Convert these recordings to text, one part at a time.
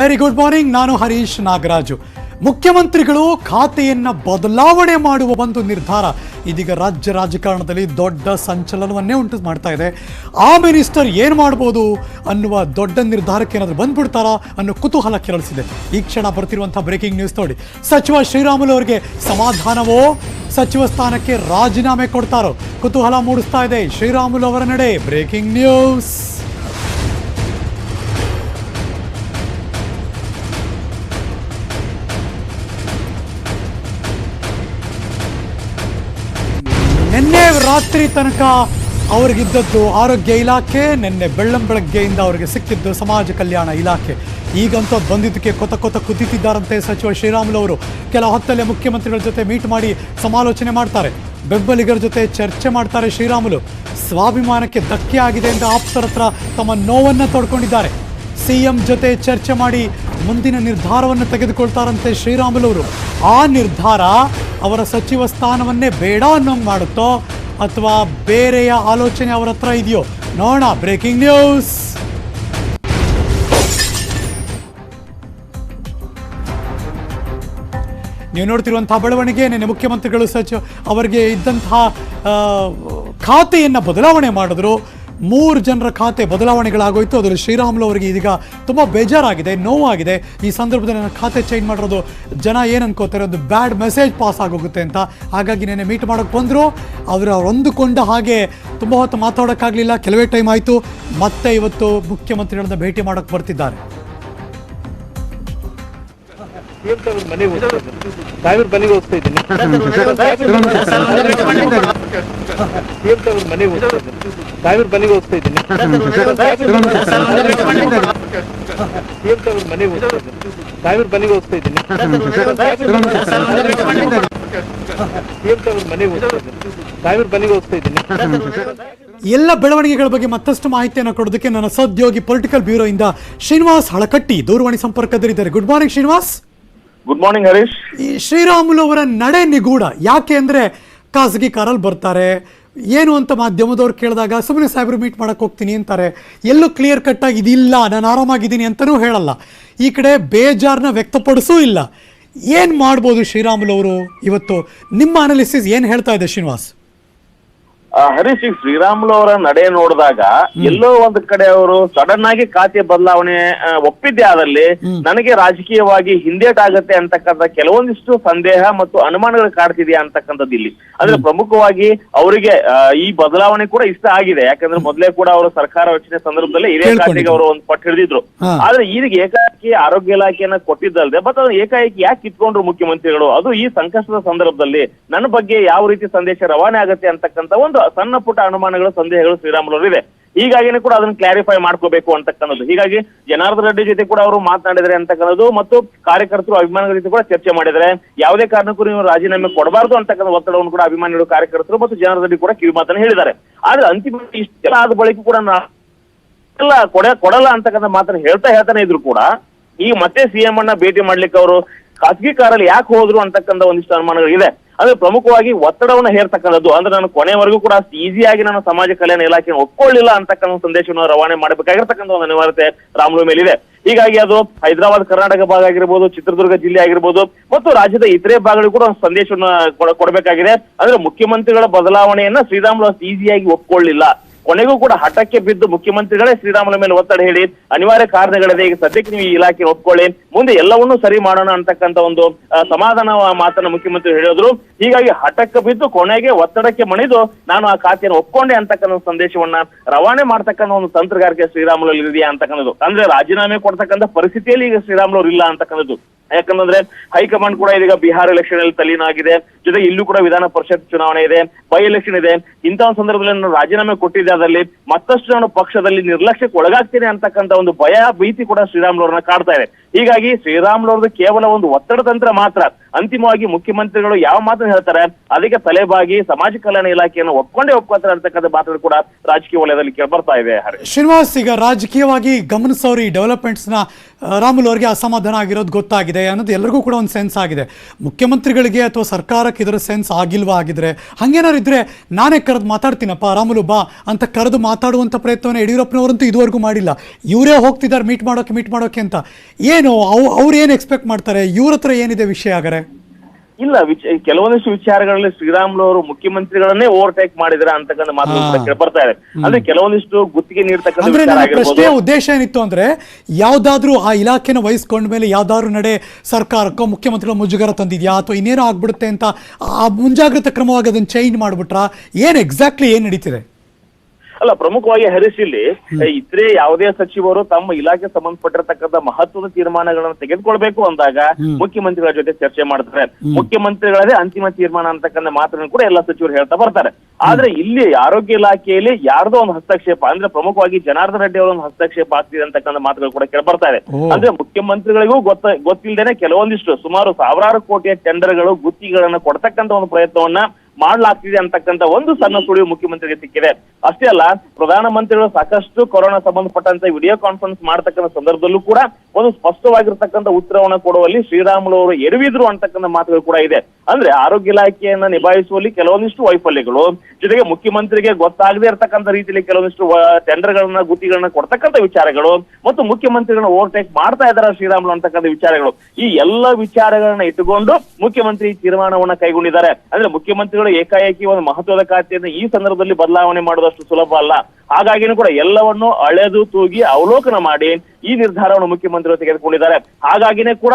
Very good morning ನಾನು ಹರೀಶ್ ನಾಗರಾಜು. ಮುಖ್ಯಮಂತ್ರಿಗಳು ಖಾತೆಯನ್ನು ಬದಲಾವಣೆ ಮಾಡುವ ಒಂದು ನಿರ್ಧಾರ ಇದೀಗ ರಾಜ್ಯ ರಾಜಕಾರಣದಲ್ಲಿ ದೊಡ್ಡ ಸಂಚಲನವನ್ನೇ ಉಂಟು ಮಾಡ್ತಾ ಇದೆ. ಆ ಮಿನಿಸ್ಟರ್ ಏನು ಮಾಡ್ಬೋದು ಅನ್ನುವ ದೊಡ್ಡ ನಿರ್ಧಾರಕ್ಕೆ ಏನಾದರೂ ಬಂದ್ಬಿಡ್ತಾರಾ ಅನ್ನೋ ಕುತೂಹಲ ಕೆರಳಿಸಿದೆ. ಈ ಕ್ಷಣ ಬರ್ತಿರುವಂಥ ಬ್ರೇಕಿಂಗ್ ನ್ಯೂಸ್ ನೋಡಿ. ಸಚಿವ ಶ್ರೀರಾಮುಲು ಅವರಿಗೆ ಸಮಾಧಾನವೋ? ಸಚಿವ ಸ್ಥಾನಕ್ಕೆ ರಾಜೀನಾಮೆ ಕೊಡ್ತಾರೋ? ಕುತೂಹಲ ಮೂಡಿಸ್ತಾ ಇದೆ ಶ್ರೀರಾಮುಲು ಅವರ ನಡೆ. ಬ್ರೇಕಿಂಗ್ ನ್ಯೂಸ್ ರಾತ್ರಿ ತನಕ ಅವ್ರಿಗಿದ್ದದ್ದು ಆರೋಗ್ಯ ಇಲಾಖೆ, ನಿನ್ನೆ ಬೆಳ್ಳಂ ಬೆಳಗ್ಗೆಯಿಂದ ಅವರಿಗೆ ಸಿಕ್ಕಿದ್ದು ಸಮಾಜ ಕಲ್ಯಾಣ ಇಲಾಖೆ. ಈಗಂತೂ ಬಂದಿದ್ದಕ್ಕೆ ಕೊತ ಕೊತ ಕುದಿತಿದ್ದಾರಂತೆ ಸಚಿವ ಶ್ರೀರಾಮುಲು ಅವರು. ಕೆಲ ಹೊತ್ತಲ್ಲೇ ಮುಖ್ಯಮಂತ್ರಿಗಳ ಜೊತೆ ಮೀಟ್ ಮಾಡಿ ಸಮಾಲೋಚನೆ ಮಾಡ್ತಾರೆ. ಬೆಂಬಲಿಗರ ಜೊತೆ ಚರ್ಚೆ ಮಾಡ್ತಾರೆ ಶ್ರೀರಾಮುಲು. ಸ್ವಾಭಿಮಾನಕ್ಕೆ ಧಕ್ಕೆ ಆಗಿದೆ ಎಂದು ಆಪ್ತರ ಹತ್ರ ತಮ್ಮ ನೋವನ್ನು ತೋಡ್ಕೊಂಡಿದ್ದಾರೆ. ಸಿಎಂ ಜೊತೆ ಚರ್ಚೆ ಮಾಡಿ ಮುಂದಿನ ನಿರ್ಧಾರವನ್ನು ತೆಗೆದುಕೊಳ್ತಾರಂತೆ ಶ್ರೀರಾಮುಲು ಅವರು. ಆ ನಿರ್ಧಾರ ಅವರ ಸಚಿವ ಸ್ಥಾನವನ್ನೇ ಬೇಡ ಅನ್ನೋಂಗೆ ಮಾಡುತ್ತೋ ಅಥವಾ ಬೇರೆಯ ಆಲೋಚನೆ ಅವರ ಹತ್ರ ಇದೆಯೋ? ನೋಡೋಣ ಬ್ರೇಕಿಂಗ್ ನ್ಯೂಸ್ ನೀವು ನೋಡ್ತಿರುವಂತಹ ಬೆಳವಣಿಗೆ, ನಿನ್ನೆ ಮುಖ್ಯಮಂತ್ರಿಗಳು ಸಚಿವ ಅವರಿಗೆ ಇದ್ದಂತಹ ಖಾತೆಯನ್ನು ಬದಲಾವಣೆ ಮಾಡಿದ್ರು. ಮೂರು ಜನರ ಖಾತೆ ಬದಲಾವಣೆಗಳಾಗೋಯ್ತು. ಅದರಲ್ಲಿ ಶ್ರೀರಾಮುಲು ಅವರಿಗೆ ಇದೀಗ ತುಂಬ ಬೇಜಾರಾಗಿದೆ, ನೋವಾಗಿದೆ. ಈ ಸಂದರ್ಭದಲ್ಲಿ ನನ್ನ ಖಾತೆ ಚೇಂಜ್ ಮಾಡಿರೋದು ಜನ ಏನು ಅನ್ಕೋತಾರೆ, ಒಂದು ಬ್ಯಾಡ್ ಮೆಸೇಜ್ ಪಾಸ್ ಆಗೋಗುತ್ತೆ ಅಂತ. ಹಾಗಾಗಿ ನೆನ್ನೆ ಮೀಟ್ ಮಾಡೋಕ್ಕೆ ಬಂದರು. ಅವರು ಅವ್ರು ಅಂದುಕೊಂಡ ಹಾಗೆ ತುಂಬ ಹೊತ್ತು ಮಾತಾಡೋಕ್ಕಾಗಲಿಲ್ಲ. ಕೆಲವೇ ಟೈಮ್ ಆಯಿತು. ಮತ್ತೆ ಇವತ್ತು ಮುಖ್ಯಮಂತ್ರಿಗಳನ್ನ ಭೇಟಿ ಮಾಡೋಕ್ಕೆ ಬರ್ತಿದ್ದಾರೆ. ಮನೆಗೆ ಮನೆ. ಸಾವಿರ ಮನೆಗೆ ಹೋಗ್ತಾ ಇದ್ದೀನಿ ಮನೆಗೆ ಹೋಗ್ತಾ ಇದ್ದೀನಿ. ಸಾವಿರ ಮನೆಗೆ ಹೋಗ್ತಾ ಇದ್ದೀನಿ ಮನೆಗೆ ಹೋಗ್ತಾ ಇದ್ದೀನಿ. ಸಾವಿರ ಮನೆಗೆ ಹೋಗ್ತಾ ಇದ್ದೀನಿ ಮನೆಗೆ ಹೋಗ್ತಾ ಇದ್ದೀನಿ. ಸಾವಿರ ಮನೆಗೆ ಹೋಗ್ತಾ ಇದ್ದೀನಿ ಎಲ್ಲ ಬೆಳವಣಿಗೆಗಳ ಬಗ್ಗೆ ಮತ್ತಷ್ಟು ಮಾಹಿತಿಯನ್ನು ಕೊಡೋದಕ್ಕೆ ನನ್ನ ಸಹೋದ್ಯೋಗಿ ಪೊಲಿಟಿಕಲ್ ಬ್ಯೂರೋ ಇಂದ ಶ್ರೀನಿವಾಸ್ ಹಳಕಟ್ಟಿ ದೂರವಾಣಿ ಸಂಪರ್ಕದಲ್ಲಿದ್ದಾರೆ good morning Srinivas good morning Harish ಈ ಶ್ರೀರಾಮುಲು ಅವರ ನಡೆ ನಿಗೂಢ. ಯಾಕೆ ಅಂದ್ರೆ ಖಾಸಗಿ ಕಾರಲ್ಲಿ ಬರ್ತಾರೆ. ಏನು ಅಂತ ಮಾಧ್ಯಮದವ್ರು ಕೇಳಿದಾಗ ಸುಮ್ಮನೆ ಸಾಹೇಬ್ರು ಮೀಟ್ ಮಾಡಕ್ಕೆ ಹೋಗ್ತೀನಿ ಅಂತಾರೆ. ಎಲ್ಲೂ ಕ್ಲಿಯರ್ ಕಟ್ ಆಗಿ ಇದಿಲ್ಲ, ನಾನು ಆರಾಮಾಗಿದ್ದೀನಿ ಅಂತಲೂ ಹೇಳಲ್ಲ. ಈ ಕಡೆ ಬೇಜಾರನ್ನ ವ್ಯಕ್ತಪಡಿಸೂ ಇಲ್ಲ. ಏನು ಮಾಡ್ಬೋದು ಶ್ರೀರಾಮುಲು ಅವರು? ಇವತ್ತು ನಿಮ್ಮ ಅನಾಲಿಸಿಸ್ ಏನು ಹೇಳ್ತಾ ಇದೆ ಶ್ರೀನಿವಾಸ್? ಹರೀಶ್ ಶ್ರೀರಾಮುಲು ಅವರ ನಡೆ ನೋಡಿದಾಗ ಎಲ್ಲೋ ಒಂದ್ ಕಡೆ ಅವರು ಸಡನ್ ಆಗಿ ಖಾತೆ ಬದಲಾವಣೆ ಒಪ್ಪಿದ್ದೆ ಆದಲ್ಲಿ ನನಗೆ ರಾಜಕೀಯವಾಗಿ ಹಿಂದೇಟಾಗತ್ತೆ ಅಂತಕ್ಕಂಥ ಕೆಲವೊಂದಿಷ್ಟು ಸಂದೇಹ ಮತ್ತು ಅನುಮಾನಗಳು ಕಾಡ್ತಿದೆಯಾ ಅಂತಕ್ಕಂಥದ್ದು ಇಲ್ಲಿ. ಅಂದ್ರೆ ಪ್ರಮುಖವಾಗಿ ಅವರಿಗೆ ಈ ಬದಲಾವಣೆ ಕೂಡ ಇಷ್ಟ ಆಗಿದೆ. ಯಾಕಂದ್ರೆ ಮೊದಲೇ ಕೂಡ ಅವರು ಸರ್ಕಾರ ರಚನೆ ಸಂದರ್ಭದಲ್ಲಿ ಇದೇ. ಖಾತೆಗೆ ಅವರು ಒಂದು ಪಟ್ಟು ಹಿಡಿದಿದ್ರು. ಆದ್ರೆ ಈಗ ಏಕಾಏಕಿ ಆರೋಗ್ಯ ಇಲಾಖೆಯನ್ನ ಕೊಟ್ಟಿದ್ದಲ್ದೆ ಬಟ್ ಅದನ್ನ ಏಕಾಏಕಿ ಯಾಕೆ ಕಿತ್ಕೊಂಡ್ರು ಮುಖ್ಯಮಂತ್ರಿಗಳು? ಅದು ಈ ಸಂಕಷ್ಟದ ಸಂದರ್ಭದಲ್ಲಿ ನನ್ನ ಬಗ್ಗೆ ಯಾವ ರೀತಿ ಸಂದೇಶ ರವಾನೆ ಆಗತ್ತೆ ಅಂತಕ್ಕಂಥ ಒಂದು ಸಣ್ಣ ಪುಟ್ಟ ಅನುಮಾನಗಳು, ಸಂದೇಹಗಳು ಶ್ರೀರಾಮುಲು ಇದೆ. ಹೀಗಾಗಿನೇ ಕೂಡ ಅದನ್ನ ಕ್ಲಾರಿಫೈ ಮಾಡ್ಕೋಬೇಕು ಅಂತಕ್ಕಂಥದ್ದು. ಹೀಗಾಗಿ ಜನಾರ್ದನ್ ರೆಡ್ಡಿ ಜೊತೆ ಕೂಡ ಅವರು ಮಾತನಾಡಿದ್ರೆ ಅಂತಕ್ಕನ್ನೋದು ಮತ್ತು ಕಾರ್ಯಕರ್ತರು ಅಭಿಮಾನಿಗಳ ಜೊತೆ ಕೂಡ ಚರ್ಚೆ ಮಾಡಿದರೆ ಯಾವುದೇ ಕಾರಣಕ್ಕೂ ನೀವು ರಾಜೀನಾಮೆ ಕೊಡಬಾರದು ಅಂತಕ್ಕಂಥ ಒತ್ತಡವನ್ನು ಕೂಡ ಅಭಿಮಾನಿಗಳು, ಕಾರ್ಯಕರ್ತರು ಮತ್ತು ಜನಾರ್ದನ್ ರೆಡ್ಡಿ ಕೂಡ ಕಿವಿ ಮಾತನ್ನು ಹೇಳಿದ್ದಾರೆ. ಆದ್ರೆ ಅಂತಿಮ ಇಷ್ಟೆಲ್ಲ ಆದ ಬಳಿಕ ಕೂಡ ಕೊಡ ಕೊಡಲ್ಲ ಅಂತಕ್ಕಂಥ ಮಾತನ್ನ ಹೇಳ್ತಾ ಹೇಳ್ತಾನೆ ಇದ್ರು ಕೂಡ ಈ ಮತ್ತೆ ಸಿಎಂ ಅನ್ನ ಭೇಟಿ ಮಾಡ್ಲಿಕ್ಕೆ ಅವರು ಖಾಸಗಿ ಕಾರಲ್ಲಿ ಯಾಕೆ ಹೋದ್ರು ಅಂತಕ್ಕಂಥ ಒಂದಿಷ್ಟು ಅನುಮಾನಗಳು ಇದೆ ಅಂದ್ರೆ ಪ್ರಮುಖವಾಗಿ ಒತ್ತಡವನ್ನ ಹೇರ್ತಕ್ಕಂಥದ್ದು. ಅಂದ್ರೆ ನಾನು ಕೊನೆವರೆಗೂ ಕೂಡ ಅಷ್ಟು ಈಸಿಯಾಗಿ ನಾನು ಸಮಾಜ ಕಲ್ಯಾಣ ಇಲಾಖೆ ಒಪ್ಕೊಳ್ಳಿಲ್ಲ ಅಂತಕ್ಕಂಥ ಸಂದೇಶವನ್ನು ರವಾನೆ ಮಾಡಬೇಕಾಗಿರ್ತಕ್ಕಂಥ ಒಂದು ಅನಿವಾರ್ಯತೆ ರಾಮುಲು ಮೇಲಿದೆ. ಹೀಗಾಗಿ ಅದು ಹೈದರಾಬಾದ್, ಕರ್ನಾಟಕ ಭಾಗ ಆಗಿರ್ಬೋದು, ಚಿತ್ರದುರ್ಗ ಜಿಲ್ಲೆ ಆಗಿರ್ಬೋದು, ಮತ್ತು ರಾಜ್ಯದ ಇತರೆ ಭಾಗಗಳು ಕೂಡ ಒಂದು ಸಂದೇಶವನ್ನು ಕೊಡ- ಕೊಡಬೇಕಾಗಿದೆ. ಅಂದ್ರೆ ಮುಖ್ಯಮಂತ್ರಿಗಳ ಬದಲಾವಣೆಯನ್ನ ಶ್ರೀರಾಮುಲು ಅಷ್ಟು ಈಸಿಯಾಗಿ ಒಪ್ಕೊಳ್ಳಿಲ್ಲ. ಕೊನೆಗೂ ಕೂಡ ಹಠಕ್ಕೆ ಬಿದ್ದು ಮುಖ್ಯಮಂತ್ರಿಗಳೇ ಶ್ರೀರಾಮುಲ ಮೇಲೆ ಒತ್ತಡ ಹೇಳಿ ಅನಿವಾರ್ಯ ಕಾರಣಗಳಿದೆ ಈಗ ಸದ್ಯಕ್ಕೆ ನೀವು ಈ ಇಲಾಖೆ ಒಪ್ಕೊಳ್ಳಿ. ಮುಂದೆ ಎಲ್ಲವನ್ನೂ ಸರಿ ಮಾಡೋಣ ಅಂತಕ್ಕಂತ ಒಂದು ಸಮಾಧಾನ ಮಾತನ್ನ ಮುಖ್ಯಮಂತ್ರಿ ಹೇಳಿದ್ರು. ಹೀಗಾಗಿ ಹಠಕ್ಕೆ ಬಿದ್ದು ಕೊನೆಗೆ ಒತ್ತಡಕ್ಕೆ ಮಣಿದು ನಾನು ಆ ಖಾತೆಯನ್ನು ಒಪ್ಕೊಂಡೆ ಅಂತಕ್ಕಂಥ ಸಂದೇಶವನ್ನ ರವಾನೆ ಮಾಡ್ತಕ್ಕಂಥ ಒಂದು ತಂತ್ರಗಾರಿಕೆ ಶ್ರೀರಾಮುಲು ಇದೆಯಾ ಅಂತಕ್ಕಂಥದ್ದು. ಅಂದ್ರೆ ರಾಜೀನಾಮೆ ಕೊಡ್ತಕ್ಕಂಥ ಪರಿಸ್ಥಿತಿಯಲ್ಲಿ ಈಗ ಶ್ರೀರಾಮುಲು ಇಲ್ಲ ಅಂತಕ್ಕಂಥದ್ದು. ಯಾಕಂದ್ರೆ ಹೈಕಮಾಂಡ್ ಕೂಡ ಇದೀಗ ಬಿಹಾರ ಎಲೆಕ್ಷನ್ ಅಲ್ಲಿ ತಲೀನ ಆಗಿದೆ ಜೊತೆಗೆ ಇಲ್ಲೂ ಕೂಡ ವಿಧಾನ ಪರಿಷತ್ ಚುನಾವಣೆ ಇದೆ. ಬೈ ಎಲೆಕ್ಷನ್ ಇದೆ. ಇಂತಹ ಸಂದರ್ಭದಲ್ಲಿ ನಾನು ರಾಜೀನಾಮೆ ಕೊಟ್ಟಿದ್ದೆ ಅದರಲ್ಲಿ ಮತ್ತಷ್ಟು ನಾನು ಪಕ್ಷದಲ್ಲಿ ನಿರ್ಲಕ್ಷ್ಯಕ್ಕೆ ಒಳಗಾಗ್ತೇನೆ ಅಂತಕ್ಕಂಥ ಒಂದು ಭಯ, ಭೀತಿ ಕೂಡ ಶ್ರೀರಾಮುಲು ಅವರನ್ನ ಕಾಡ್ತಾ ಇದೆ. ಹೀಗಾಗಿ ಶ್ರೀರಾಮುಲು ಅವ್ರದ್ದು ಕೇವಲ ಒಂದು ಒತ್ತಡ ತಂತ್ರ ಮಾತ್ರ. ಅಂತಿಮವಾಗಿ ಮುಖ್ಯಮಂತ್ರಿಗಳು ಯಾವ ಮಾತನ್ನು ಹೇಳ್ತಾರೆ? ಅದಕ್ಕೆ ತಲೆಬಾಗಿ ಸಮಾಜ ಕಲ್ಯಾಣ ಇಲಾಖೆಯನ್ನು ಒಪ್ಕೊಂಡೇ ಒಪ್ಕೋತಾರೆ ಅಂತಕ್ಕಂಥ ಮಾತುಗಳು ಕೂಡ ರಾಜಕೀಯ ವಲಯದಲ್ಲಿ ಕೇಳಿ ಬರ್ತಾ ಇದೆ ಶ್ರೀನಿವಾಸ್, ಈಗ ರಾಜಕೀಯವಾಗಿ ಗಮನಿಸೋರು ಈ ನ ರಾಮುಲು ಅವರಿಗೆ ಅಸಮಾಧಾನ ಆಗಿರೋದು ಗೊತ್ತಾಗಿದೆ ಅನ್ನೋದು ಎಲ್ಲರಿಗೂ ಕೂಡ ಒಂದು ಸೆನ್ಸ್ ಆಗಿದೆ. ಮುಖ್ಯಮಂತ್ರಿಗಳಿಗೆ ಅಥವಾ ಸರ್ಕಾರಕ್ಕೆ ಇದರ ಸೆನ್ಸ್ ಆಗಿಲ್ವಾ ಆಗಿದ್ರೆ ಹಂಗೇನಾರು ಇದ್ರೆ ನಾನೇ ಕರೆದು ಮಾತಾಡ್ತೀನಪ್ಪ, ರಾಮುಲು ಬಾ ಅಂತ ಕರೆದು ಮಾತಾಡುವಂಥ ಪ್ರಯತ್ನವನ್ನು ಯಡಿಯೂರಪ್ಪನವರಂತೂ ಇದುವರೆಗೂ ಮಾಡಿಲ್ಲ. ಇವರೇ ಹೋಗ್ತಿದ್ದಾರೆ, ಮೀಟ್ ಮಾಡೋಕೆ ಮೀಟ್ ಮಾಡೋಕೆ ಅಂತ. ಏನು, ಅವ್ ಅವ್ರು ಏನು ಎಕ್ಸ್ಪೆಕ್ಟ್ ಮಾಡ್ತಾರೆ? ಇವ್ರ ಹತ್ರ ಏನಿದೆ ವಿಷಯ ಆಗರೆ ಇಲ್ಲ ವಿಚ ಕೆಲವೊಂದಿಷ್ಟು ವಿಚಾರಗಳಲ್ಲಿ ಶ್ರೀರಾಮುಲು ಅವರು ಮುಖ್ಯಮಂತ್ರಿಗಳನ್ನೇ ಓವರ್ಟೇಕ್ ಮಾಡಿದ್ರ ಅಂತಕ್ಕಂಥ ಮಾತುಗಳು ಕೂಡ ಕೇಳಿ ಬರ್ತಾ ಇದೆ. ಅಂದ್ರೆ ಕೆಲವೊಂದಿಷ್ಟು ಗುತ್ತಿಗೆ ನೀಡ್ತಕ್ಕಂಥ ಅಂದ್ರೆ ನನ್ನ ಪ್ರಶ್ನೆಯ ಉದ್ದೇಶ ಏನಿತ್ತು ಅಂದ್ರೆ ಯಾವ್ದಾದ್ರೂ ಆ ಇಲಾಖೆನ ವಹಿಸ್ಕೊಂಡ ಮೇಲೆ ಯಾವ್ದಾದ್ರು ನಡೆ ಸರ್ಕಾರಕ್ಕೋ ಮುಖ್ಯಮಂತ್ರಿಗಳ ಮುಜುಗರ ತಂದಿದ್ಯಾ ಅಥವಾ ಇನ್ನೇನೋ ಆಗ್ಬಿಡುತ್ತೆ ಅಂತ ಆ ಮುಂಜಾಗ್ರತಾ ಕ್ರಮವಾಗಿ ಅದನ್ನ ಚೇಂಜ್ ಮಾಡ್ಬಿಟ್ರಾ? ಏನ್ ಎಕ್ಸಾಕ್ಟ್ಲಿ ಏನ್ ನಡೀತಿದೆ? ಅಲ್ಲ ಪ್ರಮುಖವಾಗಿ ಹರೀಶ್ ಇಲ್ಲಿ ಇತರೆ ಯಾವುದೇ ಸಚಿವರು ತಮ್ಮ ಇಲಾಖೆ ಸಂಬಂಧಪಟ್ಟಿರತಕ್ಕಂತ ಮಹತ್ವದ ತೀರ್ಮಾನಗಳನ್ನು ತೆಗೆದುಕೊಳ್ಬೇಕು ಅಂದಾಗ ಮುಖ್ಯಮಂತ್ರಿಗಳ ಜೊತೆ ಚರ್ಚೆ ಮಾಡ್ತಾರೆ. ಮುಖ್ಯಮಂತ್ರಿಗಳದೇ ಅಂತಿಮ ತೀರ್ಮಾನ ಅಂತಕ್ಕಂಥ ಮಾತನ್ನು ಕೂಡ ಎಲ್ಲ ಸಚಿವರು ಹೇಳ್ತಾ ಬರ್ತಾರೆ. ಆದ್ರೆ ಇಲ್ಲಿ ಆರೋಗ್ಯ ಇಲಾಖೆಯಲ್ಲಿ ಯಾರ್ದೋ ಒಂದು ಹಸ್ತಕ್ಷೇಪ ಅಂದ್ರೆ ಪ್ರಮುಖವಾಗಿ ಜನಾರ್ದನ್ ರೆಡ್ಡಿ ಅವರ ಒಂದು ಹಸ್ತಕ್ಷೇಪ ಆಗ್ತಿದೆ ಅಂತಕ್ಕಂಥ ಮಾತುಗಳು ಕೂಡ ಕೇಳಿ ಬರ್ತಾ ಇದೆ. ಅಂದ್ರೆ ಮುಖ್ಯಮಂತ್ರಿಗಳಿಗೂ ಗೊತ್ತ ಗೊತ್ತಿಲ್ಲದೇನೆ ಕೆಲವೊಂದಿಷ್ಟು ಸುಮಾರು ಸಾವಿರಾರು ಕೋಟಿಯ ಟೆಂಡರ್ಗಳು ಗುತ್ತಿಗೆಗಳನ್ನ ಕೊಡ್ತಕ್ಕಂಥ ಒಂದು ಪ್ರಯತ್ನವನ್ನ ಮಾಡ್ಲಾಗ್ತಿದೆ ಅಂತಕ್ಕಂಥ ಒಂದು ಸಣ್ಣ ಸುಳಿವು ಮುಖ್ಯಮಂತ್ರಿಗೆ ಸಿಕ್ಕಿದೆ. ಅಷ್ಟೇ ಅಲ್ಲ, ಪ್ರಧಾನಮಂತ್ರಿಗಳು ಸಾಕಷ್ಟು ಕೊರೋನಾ ಸಂಬಂಧಪಟ್ಟಂತ ವಿಡಿಯೋ ಕಾನ್ಫರೆನ್ಸ್ ಮಾಡ್ತಕ್ಕಂಥ ಸಂದರ್ಭದಲ್ಲೂ ಕೂಡ ಒಂದು ಸ್ಪಷ್ಟವಾಗಿರ್ತಕ್ಕಂಥ ಉತ್ತರವನ್ನು ಕೊಡುವಲ್ಲಿ ಶ್ರೀರಾಮುಲು ಅವರು ಎಡವಿದ್ರು ಅಂತಕ್ಕಂಥ ಮಾತುಗಳು ಕೂಡ ಇದೆ. ಅಂದ್ರೆ ಆರೋಗ್ಯ ಇಲಾಖೆಯನ್ನ ನಿಭಾಯಿಸುವಲ್ಲಿ ಕೆಲವೊಂದಿಷ್ಟು ವೈಫಲ್ಯಗಳು, ಜೊತೆಗೆ ಮುಖ್ಯಮಂತ್ರಿಗೆ ಗೊತ್ತಾಗದೇ ಇರತಕ್ಕಂತ ರೀತಿಯಲ್ಲಿ ಕೆಲವೊಂದಿಷ್ಟು ಟೆಂಡರ್ಗಳನ್ನ ಗುತ್ತಿಗಳನ್ನ ಕೊಡ್ತಕ್ಕಂಥ ವಿಚಾರಗಳು, ಮತ್ತು ಮುಖ್ಯಮಂತ್ರಿಗಳನ್ನ ಓವರ್ಟೇಕ್ ಮಾಡ್ತಾ ಇದ್ದಾರೆ ಶ್ರೀರಾಮುಲು ಅಂತಕ್ಕಂಥ ವಿಚಾರಗಳು. ಈ ಎಲ್ಲ ವಿಚಾರಗಳನ್ನ ಇಟ್ಟುಕೊಂಡು ಮುಖ್ಯಮಂತ್ರಿ ತೀರ್ಮಾನವನ್ನ ಕೈಗೊಂಡಿದ್ದಾರೆ. ಅಂದ್ರೆ ಮುಖ್ಯಮಂತ್ರಿಗಳು ಏಕಾಏಕಿ ಒಂದು ಮಹತ್ವದ ಖಾತೆಯನ್ನು ಈ ಸಂದರ್ಭದಲ್ಲಿ ಬದಲಾವಣೆ ಮಾಡೋದಷ್ಟು ಸುಲಭ ಅಲ್ಲ. ಹಾಗಾಗಿನೂ ಕೂಡ ಎಲ್ಲವನ್ನು ಅಳೆದು ತೂಗಿ ಅವಲೋಕನ ಮಾಡಿ ಈ ನಿರ್ಧಾರವನ್ನು ಮುಖ್ಯಮಂತ್ರಿಗಳು ತೆಗೆದುಕೊಂಡಿದ್ದಾರೆ. ಹಾಗಾಗಿನೇ ಕೂಡ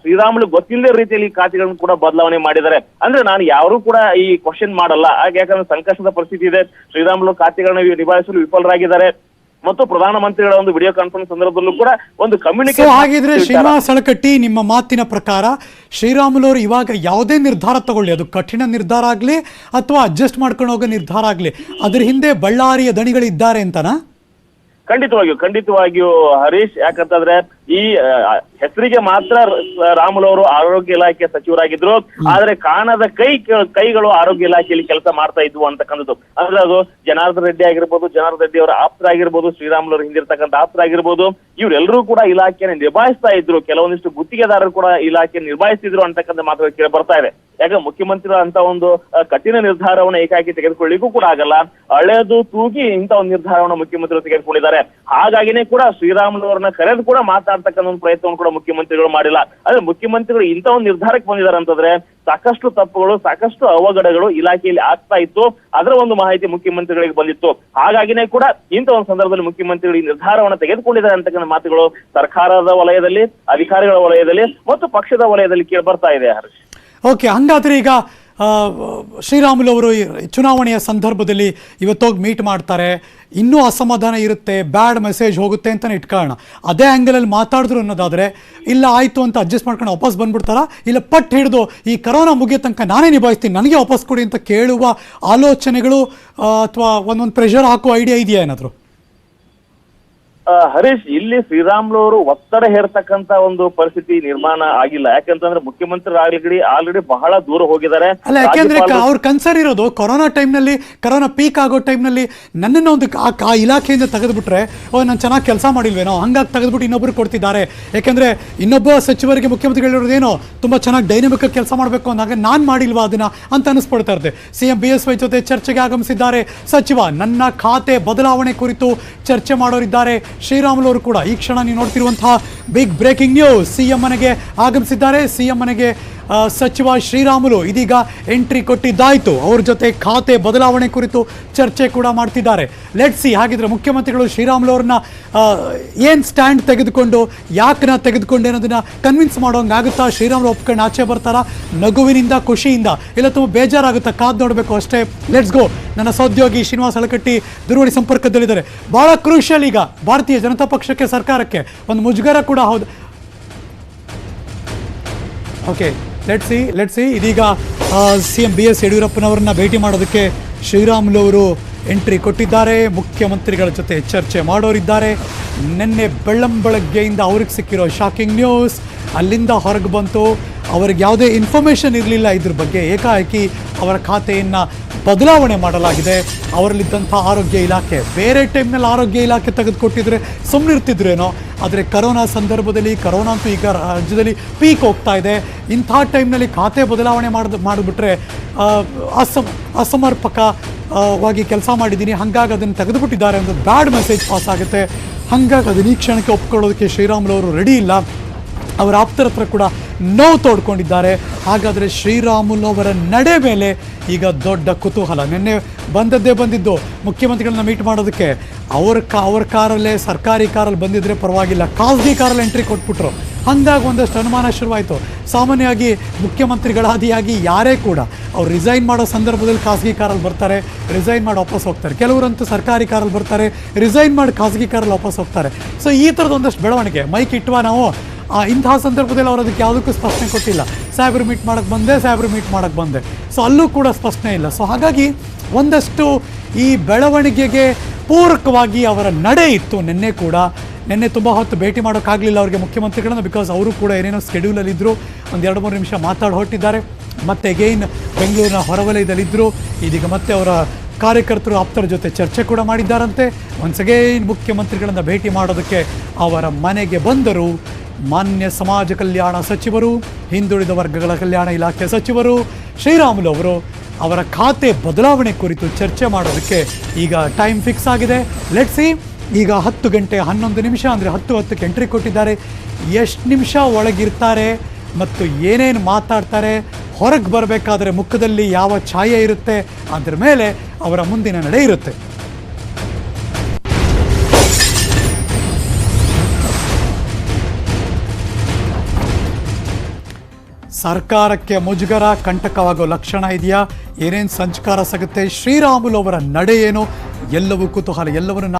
ಶ್ರೀರಾಮುಲು ಗೊತ್ತಿಲ್ಲದ ರೀತಿಯಲ್ಲಿ ಖಾತೆಗಳನ್ನು ಕೂಡ ಬದಲಾವಣೆ ಮಾಡಿದ್ದಾರೆ. ಅಂದ್ರೆ ನಾನು ಯಾರು ಕೂಡ ಈ ಕ್ವಶನ್ ಮಾಡಲ್ಲ. ಯಾಕಂದ್ರೆ ಸಂಕಷ್ಟದ ಪರಿಸ್ಥಿತಿ ಇದೆ. ಶ್ರೀರಾಮುಲು ಖಾತೆಗಳನ್ನು ನಿಭಾಯಿಸಲು ವಿಫಲರಾಗಿದ್ದಾರೆ. ಮತ್ತು ಪ್ರಧಾನಮಂತ್ರಿಗಳ ಒಂದು ವಿಡಿಯೋ ಕಾನ್ಫರೆನ್ಸ್ ಸಂದರ್ಭದಲ್ಲೂ ಕೂಡ ಒಂದು ಕಮ್ಯುನಿಕೇಶನ್ ಹಾಗಿದ್ರೆ ಶ್ರೀನಿವಾಸ್ ಸಳಕಟ್ಟಿ ನಿಮ್ಮ ಮಾತಿನ ಪ್ರಕಾರ ಶ್ರೀರಾಮುಲು ಅವರು ಇವಾಗ ಯಾವುದೇ ನಿರ್ಧಾರ ತಗೊಳ್ಳಿ. ಅದು ಕಠಿಣ ನಿರ್ಧಾರ ಆಗಲಿ ಅಥವಾ ಅಡ್ಜಸ್ಟ್ ಮಾಡ್ಕೊಂಡು ಹೋಗೋ ನಿರ್ಧಾರ ಆಗಲಿ. ಅದ್ರ ಹಿಂದೆ ಬಳ್ಳಾರಿಯ ದಣಿಗಳಿದ್ದಾರೆ ಅಂತನಾ? ಖಂಡಿತವಾಗಿಯೂ ಖಂಡಿತವಾಗಿಯೂ ಹರೀಶ್ ಯಾಕಂತಂದ್ರೆ ಈ ಹೆಸರಿಗೆ ಮಾತ್ರ ರಾಮುಲ್ ರಾಮುಲು ಅವರು ಆರೋಗ್ಯ ಇಲಾಖೆ ಸಚಿವರಾಗಿದ್ರು. ಆದ್ರೆ ಕಾಣದ ಕೈ ಕೈಗಳು ಆರೋಗ್ಯ ಇಲಾಖೆಯಲ್ಲಿ ಕೆಲಸ ಮಾಡ್ತಾ ಇದ್ವು ಅಂತಕ್ಕಂಥದ್ದು. ಅಂದ್ರೆ ಅದು ಜನಾರ್ದನ್ ರೆಡ್ಡಿ ಆಗಿರ್ಬೋದು ಜನಾರ್ದನ್ ರೆಡ್ಡಿ ಅವರ ಆಪ್ತರಾಗಿರ್ಬೋದು ಶ್ರೀರಾಮುಲು ಅವರು ಹಿಂದಿರ್ತಕ್ಕಂಥ ಆಪ್ತರಾಗಿರ್ಬೋದು ಇವರೆಲ್ಲರೂ ಕೂಡ ಇಲಾಖೆಯನ್ನು ನಿಭಾಯಿಸ್ತಾ ಇದ್ರು. ಕೆಲವೊಂದಿಷ್ಟು ಗುತ್ತಿಗೆದಾರರು ಕೂಡ ಇಲಾಖೆ ನಿರ್ವಹಿಸಿದ್ರು ಅಂತಕ್ಕಂಥ ಮಾತುಗಳು ಕೇಳಿ ಬರ್ತಾ ಇದೆ. ಯಾಕಂದ್ರೆ ಮುಖ್ಯಮಂತ್ರಿಗಳ ಅಂತ ಒಂದು ಕಠಿಣ ನಿರ್ಧಾರವನ್ನು ಏಕಾಕಿ ತೆಗೆದುಕೊಳ್ಳಿಕ್ಕೂ ಕೂಡ ಆಗಲ್ಲ. ಹಳೆಯದು ತೂಗಿ ಇಂತ ಒಂದು ನಿರ್ಧಾರವನ್ನು ಮುಖ್ಯಮಂತ್ರಿಗಳು ತೆಗೆದುಕೊಂಡಿದ್ದಾರೆ. ಹಾಗಾಗಿನೇ ಕೂಡ ಶ್ರೀರಾಮುಲು ಅವರನ್ನ ಕರೆದು ಕೂಡ ಮಾತಾಡ್ತಕ್ಕಂಥ ಒಂದು ಪ್ರಯತ್ನವನ್ನು ಕೂಡ ಮುಖ್ಯಮಂತ್ರಿಗಳು ಮಾಡಿಲ್ಲ. ಆದ್ರೆ ಮುಖ್ಯಮಂತ್ರಿಗಳು ಇಂತ ಒಂದು ನಿರ್ಧಾರಕ್ಕೆ ಬಂದಿದ್ದಾರೆ ಅಂತಂದ್ರೆ ಸಾಕಷ್ಟು ತಪ್ಪುಗಳು, ಸಾಕಷ್ಟು ಅವಘಡಗಳು ಇಲಾಖೆಯಲ್ಲಿ ಆಗ್ತಾ ಇತ್ತು. ಅದರ ಒಂದು ಮಾಹಿತಿ ಮುಖ್ಯಮಂತ್ರಿಗಳಿಗೆ ಬಂದಿತ್ತು. ಹಾಗಾಗಿನೇ ಕೂಡ ಇಂತ ಒಂದು ಸಂದರ್ಭದಲ್ಲಿ ಮುಖ್ಯಮಂತ್ರಿಗಳು ಈ ನಿರ್ಧಾರವನ್ನು ತೆಗೆದುಕೊಂಡಿದ್ದಾರೆ ಅಂತಕ್ಕಂಥ ಮಾತುಗಳು ಸರ್ಕಾರದ ವಲಯದಲ್ಲಿ, ಅಧಿಕಾರಿಗಳ ವಲಯದಲ್ಲಿ ಮತ್ತು ಪಕ್ಷದ ವಲಯದಲ್ಲಿ ಕೇಳಿ ಬರ್ತಾ ಇದೆ ಹರ್ಷ್ ಓಕೆ, ಹಂಗಾದ್ರೆ ಈಗ ಶ್ರೀರಾಮುಲು ಅವರು ಚುನಾವಣೆಯ ಸಂದರ್ಭದಲ್ಲಿ ಇವತ್ತೋಗಿ ಮೀಟ್ ಮಾಡ್ತಾರೆ. ಇನ್ನೂ ಅಸಮಾಧಾನ ಇರುತ್ತೆ, ಬ್ಯಾಡ್ ಮೆಸೇಜ್ ಹೋಗುತ್ತೆ ಅಂತಲೇ ಇಟ್ಕೊಳ್ಳೋಣ. ಅದೇ ಆ್ಯಂಗಲಲ್ಲಿ ಮಾತಾಡಿದ್ರು ಅನ್ನೋದಾದರೆ, ಇಲ್ಲ ಆಯಿತು ಅಂತ ಅಡ್ಜಸ್ಟ್ ಮಾಡ್ಕೊಂಡು ವಾಪಸ್ ಬಂದ್ಬಿಡ್ತಾರಾ? ಇಲ್ಲ ಪಟ್ ಹಿಡಿದು ಈ ಕರೋನಾ ಮುಗಿಯೋ ತನಕ ನಾನೇ ನಿಭಾಯಿಸ್ತೀನಿ, ನನಗೆ ವಾಪಸ್ ಕೊಡಿ ಅಂತ ಕೇಳುವ ಆಲೋಚನೆಗಳು ಅಥವಾ ಒಂದೊಂದು ಪ್ರೆಷರ್ ಹಾಕೋ ಐಡಿಯಾ ಇದೆಯಾ ಏನಾದರೂ? ಹರೀಶ್ ಇಲ್ಲಿ ಶ್ರೀರಾಮ್ಲು ಅವರು ಒತ್ತಡ ಹೇರ್ತಕ್ಕಂತ ಒಂದು ಪರಿಸ್ಥಿತಿ ನಿರ್ಮಾಣ ಆಗಿಲ್ಲ. ಯಾಕಂತಂದ್ರೆ ಮುಖ್ಯಮಂತ್ರಿ ಆಗ್ಲಿ ಆಲ್ರೆಡಿ ಬಹಳ ದೂರ ಹೋಗಿದ್ದಾರೆ. ಅಲ್ಲ ಯಾಕೆಂದ್ರೆ ಅವ್ರ ಕನ್ಸರ್ ಇರೋದು ಕೊರೋನಾ ಟೈಮ್ನಲ್ಲಿ ಕೊರೋನಾ ಪೀಕ್ ಆಗೋ ಟೈಮ್ನಲ್ಲಿ ನನ್ನನ್ನ ಒಂದು ಆ ಇಲಾಖೆಯಿಂದ ತೆಗೆದ್ಬಿಟ್ರೆ ಓ ನಾನು ಚೆನ್ನಾಗಿ ಕೆಲಸ ಮಾಡಿಲ್ವೇನೋ ಹಂಗಾಗಿ ತೆಗೆದುಬಿಟ್ಟು ಇನ್ನೊಬ್ರು ಕೊಡ್ತಿದ್ದಾರೆ. ಯಾಕೆಂದ್ರೆ ಇನ್ನೊಬ್ಬ ಸಚಿವರಿಗೆ ಮುಖ್ಯಮಂತ್ರಿ ಹೇಳಿರೋದೇನೋ ತುಂಬ ಚೆನ್ನಾಗಿ ಡೈನಮಿಕ್ ಕೆಲಸ ಮಾಡಬೇಕು ಅಂದಾಗ ನಾನು ಮಾಡಿಲ್ವಾ ಅದನ್ನ ಅಂತ ಅನಿಸ್ಪಡ್ತಾ ಇರುತ್ತೆ. C M B S Y ಜೊತೆ ಚರ್ಚೆಗೆ ಆಗಮಿಸಿದ್ದಾರೆ. ಸಚಿವ ನನ್ನ ಖಾತೆ ಬದಲಾವಣೆ ಕುರಿತು ಚರ್ಚೆ ಮಾಡೋರಿದ್ದಾರೆ. ಶ್ರೀರಾಮುಲು ಕೂಡ ಈ ಕ್ಷಣ ನೀವು ನೋಡ್ತಿರುವಂತಹ ಬಿಗ್ ಬ್ರೇಕಿಂಗ್ ನ್ಯೂಸ್ ಸಿಎಂ ಮನೆಗೆ ಆಗಮಿಸಿದ್ದಾರೆ. ಸಿಎಂ ಮನೆಗೆ ಸಚಿವ ಶ್ರೀರಾಮುಲು ಇದೀಗ ಎಂಟ್ರಿ ಕೊಟ್ಟಿದ್ದಾಯಿತು. ಅವ್ರ ಜೊತೆ ಖಾತೆ ಬದಲಾವಣೆ ಕುರಿತು ಚರ್ಚೆ ಕೂಡ ಮಾಡ್ತಿದ್ದಾರೆ. ಲೆಟ್ ಸಿ ಹಾಗಿದ್ರೆ ಮುಖ್ಯಮಂತ್ರಿಗಳು ಶ್ರೀರಾಮುಲು ಅವ್ರನ್ನ ಏನು ಸ್ಟ್ಯಾಂಡ್ ತೆಗೆದುಕೊಂಡು, ಯಾಕನ ತೆಗೆದುಕೊಂಡು ಅನ್ನೋದನ್ನ ಕನ್ವಿನ್ಸ್ ಮಾಡೋಂಗಾಗುತ್ತಾ ಶ್ರೀರಾಮುಲು ಒಪ್ಕೊಂಡು ಆಚೆ ಬರ್ತಾರಾ? ನಗುವಿನಿಂದ, ಖುಷಿಯಿಂದ? ಇಲ್ಲ, ತುಂಬ ಬೇಜಾರಾಗುತ್ತಾ? ಕಾದು ನೋಡಬೇಕು ಅಷ್ಟೇ. ಲೆಟ್ಸ್ ಗೋ ನನ್ನ ಸಹೋದ್ಯೋಗಿ ಶ್ರೀನಿವಾಸ ಅಳಕಟ್ಟಿ ದೂರವಾಣಿ ಸಂಪರ್ಕದಲ್ಲಿದ್ದಾರೆ. ಭಾಳ ಕ್ರೂಷಿಯಲ್ ಈಗ ಭಾರತೀಯ ಜನತಾ ಪಕ್ಷಕ್ಕೆ ಸರ್ಕಾರಕ್ಕೆ. ಒಂದು ಮುಜುಗರ ಕೂಡ ಹೌದು. Okay let see let see ಇದೀಗ ಸಿ ಎಂ ಬಿ ಎಸ್ ಯಡಿಯೂರಪ್ಪನವರನ್ನ ಭೇಟಿ ಮಾಡೋದಕ್ಕೆ ಶ್ರೀರಾಮುಲು ಅವರು ಎಂಟ್ರಿ ಕೊಟ್ಟಿದ್ದಾರೆ. ಮುಖ್ಯಮಂತ್ರಿಗಳ ಜೊತೆ ಚರ್ಚೆ ಮಾಡೋರಿದ್ದಾರೆ. ನಿನ್ನೆ ಬೆಳ್ಳಂಬೆಳಗ್ಗೆಯಿಂದ ಅವ್ರಿಗೆ ಸಿಕ್ಕಿರೋ ಶಾಕಿಂಗ್ ನ್ಯೂಸ್ ಅಲ್ಲಿಂದ ಹೊರಗೆ ಬಂತು. ಅವ್ರಿಗೆ ಯಾವುದೇ ಇನ್ಫಾರ್ಮೇಷನ್ ಇರಲಿಲ್ಲ ಇದ್ರ ಬಗ್ಗೆ ಏಕಾಏಕಿ ಅವರ ಖಾತೆಯನ್ನು ಬದಲಾವಣೆ ಮಾಡಲಾಗಿದೆ. ಅವರಲ್ಲಿದ್ದಂಥ ಆರೋಗ್ಯ ಇಲಾಖೆ ಬೇರೆ ಟೈಮ್ನಲ್ಲಿ ಆರೋಗ್ಯ ಇಲಾಖೆ ತೆಗೆದುಕೊಟ್ಟಿದ್ರೆ ಸುಮ್ಮನಿರ್ತಿದ್ರೇನೋ ಆದರೆ ಕರೋನಾ ಸಂದರ್ಭದಲ್ಲಿ, ಕರೋನಾ ಅಂತೂ ಈಗ ರಾಜ್ಯದಲ್ಲಿ ಪೀಕ್ ಹೋಗ್ತಾ ಇದೆ. ಇಂಥ ಟೈಮ್ನಲ್ಲಿ ಖಾತೆ ಬದಲಾವಣೆ ಮಾಡಿದ, ಮಾಡಿಬಿಟ್ರೆ ಅಸಮ ಅಸಮರ್ಪಕ ವಾಗಿ ಕೆಲಸ ಮಾಡಿದ್ದೀನಿ. ಹಾಗಾಗಿ ಅದನ್ನು ತೆಗೆದುಬಿಟ್ಟಿದ್ದಾರೆ ಒಂದು ಬ್ಯಾಡ್ ಮೆಸೇಜ್ ಪಾಸ್ ಆಗುತ್ತೆ. ಹಾಗಾಗಿ ಅದು ಈ ಕ್ಷಣಕ್ಕೆ ಒಪ್ಕೊಳ್ಳೋದಕ್ಕೆ ಶ್ರೀರಾಮುಲು ಅವರು ರೆಡಿ ಇಲ್ಲ. ಅವರ ಆಪ್ತರ ಹತ್ರ ಕೂಡ ನೋವು ತೋಡ್ಕೊಂಡಿದ್ದಾರೆ. ಹಾಗಾದರೆ ಶ್ರೀರಾಮುಲು ಅವರ ನಡೆ ಮೇಲೆ ಈಗ ದೊಡ್ಡ ಕುತೂಹಲ. ನಿನ್ನೆ ಬಂದದ್ದೇ ಬಂದಿದ್ದು. ಮುಖ್ಯಮಂತ್ರಿಗಳನ್ನ ಮೀಟ್ ಮಾಡೋದಕ್ಕೆ ಅವ್ರ ಕಾ, ಅವ್ರ ಕಾರಲ್ಲೇ, ಸರ್ಕಾರಿ ಕಾರಲ್ಲಿ ಬಂದಿದ್ರೆ ಪರವಾಗಿಲ್ಲ. ಖಾಸಗಿ ಕಾರಲ್ಲಿ ಎಂಟ್ರಿ ಕೊಟ್ಬಿಟ್ರು. ಹಂಗಾಗಿ ಒಂದಷ್ಟು ಅನುಮಾನ ಶುರುವಾಯಿತು. ಸಾಮಾನ್ಯವಾಗಿ ಮುಖ್ಯಮಂತ್ರಿಗಳಾದಿಯಾಗಿ ಯಾರೇ ಕೂಡ ಅವ್ರು ರಿಸೈನ್ ಮಾಡೋ ಸಂದರ್ಭದಲ್ಲಿ ಖಾಸಗಿ ಕಾರಲ್ಲಿ ಬರ್ತಾರೆ ರಿಸೈನ್ ಮಾಡಿ ವಾಪಸ್ ಹೋಗ್ತಾರೆ. ಕೆಲವರಂತೂ ಸರ್ಕಾರಿ ಕಾರಲ್ಲಿ ಬರ್ತಾರೆ ರಿಸೈನ್ ಮಾಡಿ ಖಾಸಗಿ ಕಾರಲ್ಲಿ ವಾಪಸ್ ಹೋಗ್ತಾರೆ. ಸೊ ಈ ಥರದ ಒಂದಷ್ಟು ಬೆಳವಣಿಗೆ. ಮೈಕ್ ಇಟ್ಟುವ ನಾವು. ಇಂತಹ ಸಂದರ್ಭದಲ್ಲಿ ಅವ್ರು ಅದಕ್ಕೆ ಯಾವುದಕ್ಕೂ ಸ್ಪಷ್ಟನೆ ಕೊಟ್ಟಿಲ್ಲ. ಸಾಹೇಬ್ರು ಮೀಟ್ ಮಾಡೋಕ್ಕೆ ಬಂದೆ, ಸಾಹೇಬ್ರು ಮೀಟ್ ಮಾಡೋಕ್ಕೆ ಬಂದೆ. ಸೊ ಅಲ್ಲೂ ಕೂಡ ಸ್ಪಷ್ಟನೆ ಇಲ್ಲ. ಸೊ ಹಾಗಾಗಿ ಒಂದಷ್ಟು ಈ ಬೆಳವಣಿಗೆಗೆ ಪೂರಕವಾಗಿ ಅವರ ನಡೆ ಇತ್ತು. ನಿನ್ನೆ ಕೂಡ, ನಿನ್ನೆ ತುಂಬ ಹೊತ್ತು ಭೇಟಿ ಮಾಡೋಕ್ಕಾಗಲಿಲ್ಲ ಅವರಿಗೆ ಮುಖ್ಯಮಂತ್ರಿಗಳನ್ನು ಬಿಕಾಸ್ ಅವರು ಕೂಡ ಏನೇನೋ ಸ್ಕೆಡ್ಯೂಲಲ್ಲಿದ್ದರು ಒಂದು ಎರಡು ಮೂರು ನಿಮಿಷ ಮಾತಾಡಿ ಹೊರಟಿದ್ದಾರೆ. ಮತ್ತೆ ಅಗೈನ್ ಬೆಂಗಳೂರಿನ ಹೊರವಲಯದಲ್ಲಿದ್ದರು ಇದೀಗ ಮತ್ತೆ ಅವರ ಕಾರ್ಯಕರ್ತರು ಆಪ್ತರ ಜೊತೆ ಚರ್ಚೆ ಕೂಡ ಮಾಡಿದ್ದಾರಂತೆ. ಒನ್ಸ್ ಅಗೈನ್ ಮುಖ್ಯಮಂತ್ರಿಗಳನ್ನು ಭೇಟಿ ಮಾಡೋದಕ್ಕೆ ಅವರ ಮನೆಗೆ ಬಂದರು. ಮಾನ್ಯ ಸಮಾಜ ಕಲ್ಯಾಣ ಸಚಿವರು, ಹಿಂದುಳಿದ ವರ್ಗಗಳ ಕಲ್ಯಾಣ ಇಲಾಖೆ ಸಚಿವರು, ಶ್ರೀರಾಮುಲು ಅವರು ಅವರ ಖಾತೆ ಬದಲಾವಣೆ ಕುರಿತು ಚರ್ಚೆ ಮಾಡೋದಕ್ಕೆ ಈಗ ಟೈಮ್ ಫಿಕ್ಸ್ ಆಗಿದೆ. ಲೆಟ್ಸಿ ಈಗ ಹತ್ತು ಗಂಟೆ ಹನ್ನೊಂದು ನಿಮಿಷ, ಅಂದರೆ ಹತ್ತು ಹತ್ತಕ್ಕೆ ಎಂಟ್ರಿ ಕೊಟ್ಟಿದ್ದಾರೆ. ಎಷ್ಟು ನಿಮಿಷ ಒಳಗಿರ್ತಾರೆ ಮತ್ತು ಏನೇನು ಮಾತಾಡ್ತಾರೆ, ಹೊರಗೆ ಬರಬೇಕಾದ್ರೆ ಮುಖದಲ್ಲಿ ಯಾವ ಛಾಯೆ ಇರುತ್ತೆ, ಅದರ ಮೇಲೆ ಅವರ ಮುಂದಿನ ನಡೆ ಇರುತ್ತೆ ಸರ್ಕಾರಕ್ಕೆ ಮುಜುಗರ, ಕಂಟಕವಾಗೋ ಲಕ್ಷಣ ಇದೆಯಾ? ಏನೇನು ಸಂಚಕಾರ ಸಿಗುತ್ತೆ? ಶ್ರೀರಾಮುಲು ಅವರ ನಡೆ ಏನು ಎಲ್ಲವೂ ಕುತೂಹಲ, ಎಲ್ಲವನ್ನು